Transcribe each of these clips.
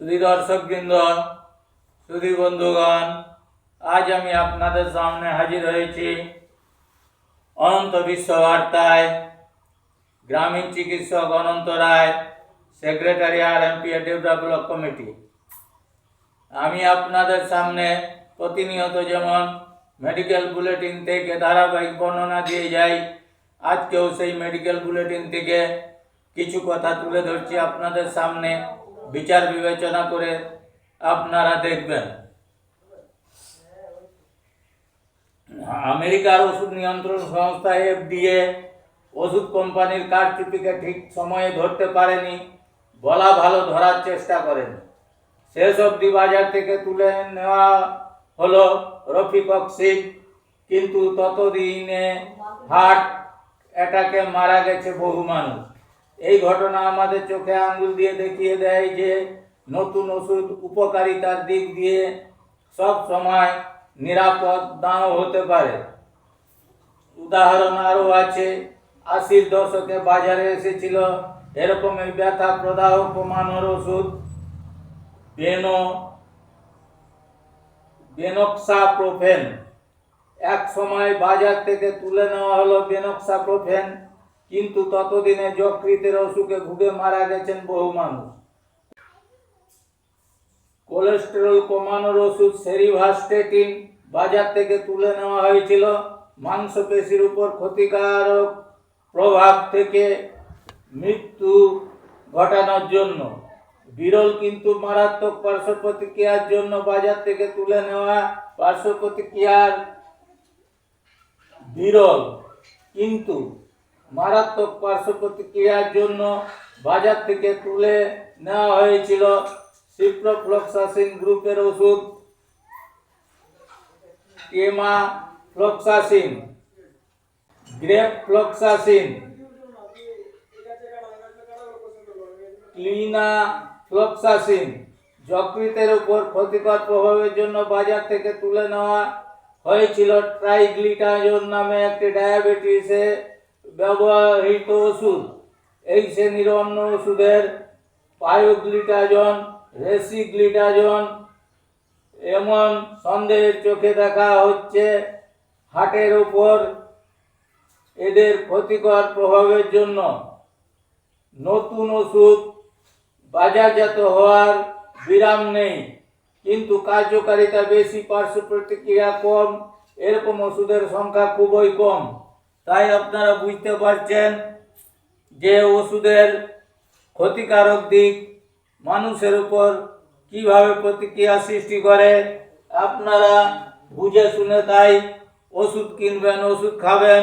সুধী দর্শকবৃন্দ সুধী বন্ধুগণ, আজ আমি আপনাদের সামনে হাজির হয়েছি অনন্ত বিশ্ব বার্তায় গ্রামীণ চিকিৎসক Ananta Roy, secretary R MP develop committee. আমি আপনাদের সামনে প্রতিনিয়ত যেমন মেডিকেল বুলেটিন থেকে ধারাবাহিক বর্ণনা দিয়ে যাই, আজকেও সেই মেডিকেল বুলেটিন থেকে কিছু কথা তুলে ধরছি আপনাদের সামনে। বিচার বিবেচনা করে আপনারা দেখবেন। আমেরিকার ওষুধ নিয়ন্ত্রণ সংস্থা এফ এফডিএ ওষুধ কোম্পানির কারচুপিকে ঠিক সময়ে ধরতে পারেনি, বলা ভালো ধরার চেষ্টা করেন। শেষ অবধি বাজার থেকে তুলে নেওয়া হলো রফিকক্সিড কিন্তু ততদিনে হার্ট অ্যাটাকে মারা গেছে বহু মানুষ। এই ঘটনা আমাদের চোখে আঙ্গুল দিয়ে দেখিয়ে দেয় যে নতুন ওষুধ উপকারিতার দিক দিয়ে সব সময় নিরাপদ নাও হতে পারে। উদাহরণ আরও আছে, আশির দশকে বাজারে এসেছিল এরকমই ব্যথা প্রদাহ কমানোর ওষুধ। বেনো, বেনক্সাপ্রোফেন। এক সময় বাজার থেকে তুলে নেওয়া হলো বেনক্সাপ্রোফেন। কিন্তু ততদিনে যকৃতের অসুখে ভুগে মারা গেছেন বহু মানুষ। কোলেস্টেরল কমানোর ওষুধ সেরিভাস্টেটিন বাজার থেকে তুলে নেওয়া হয়েছিল। মাংসপেশির উপর ক্ষতিকারক প্রভাব থেকে মৃত্যু ঘটানোর জন্য। বিরল কিন্তু মারাত্মক পার্শ্ব প্রতিক্রিয়ার জন্য বাজার থেকে তুলে নেওয়া পার্শ্ব প্রতিক্রিয়ার বিরল। কিন্তু মারাত্মক পার্শ্ব প্রতিক্রিয়ার জন্য বাজার থেকে তুলে নেওয়া হয়েছিল সিপ্রোফ্লক্সাসিন গ্রুপের ওষুধ। টেমা ফ্লক্সাসিন গ্রেপ ফ্লক্সাসিন ক্লিনা ফ্লক্সাসিন যকৃতের উপর ক্ষতিকর প্রভাবের জন্য বাজার থেকে তুলে নেওয়া হয়েছিল ট্রাইগ্লিটাজোন নামে একটি ডায়াবেটিসে ব্যবহৃত ওষুধ। এই শ্রেণির অন্য ওষুধের পায়োগ্লিটাজন, রেসিগ্লিটাজন, এমন সন্দেহের চোখে দেখা হচ্ছে হার্টের ওপর এদের ক্ষতিকর প্রভাবের জন্য। নতুন ওষুধ বাজারজাত হওয়ার বিরাম নেই, কিন্তু কার্যকারিতা বেশি, পার্শ্ব প্রতিক্রিয়া কম, এরকম ওষুধের সংখ্যা খুবই কম। তাই আপনারা বুঝতে পারছেন যে ওষুধের ক্ষতিকারক দিক মানুষের উপর কীভাবে প্রতিক্রিয়া সৃষ্টি করে, আপনারা বুঝে শুনে তাই ওষুধ কিনবেন, ওষুধ খাবেন।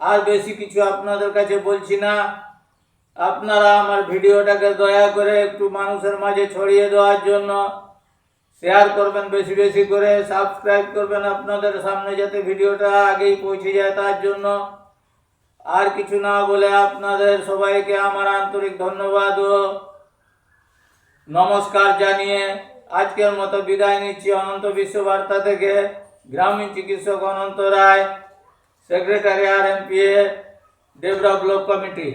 আর বেশি কিছু আপনাদের কাছে বলছি না। আপনারা আমার ভিডিওটাকে দয়া করে একটু মানুষের মাঝে ছড়িয়ে দেওয়ার জন্য শেয়ার করবেন বেশি বেশি করে, সাবস্ক্রাইব করবেন আপনাদের সামনে যাতে ভিডিওটা আগেই পৌঁছে যায় তার জন্য। আর কিছু না বলে আপনাদের সবাইকে আমার আন্তরিক ধন্যবাদ ও নমস্কার জানিয়ে আজকের মতো বিদায় নিচ্ছি অনন্ত বিশ্ব বার্তা থেকে। গ্রামীণ চিকিৎসক Ananta Roy, secretary R M P A develop committee.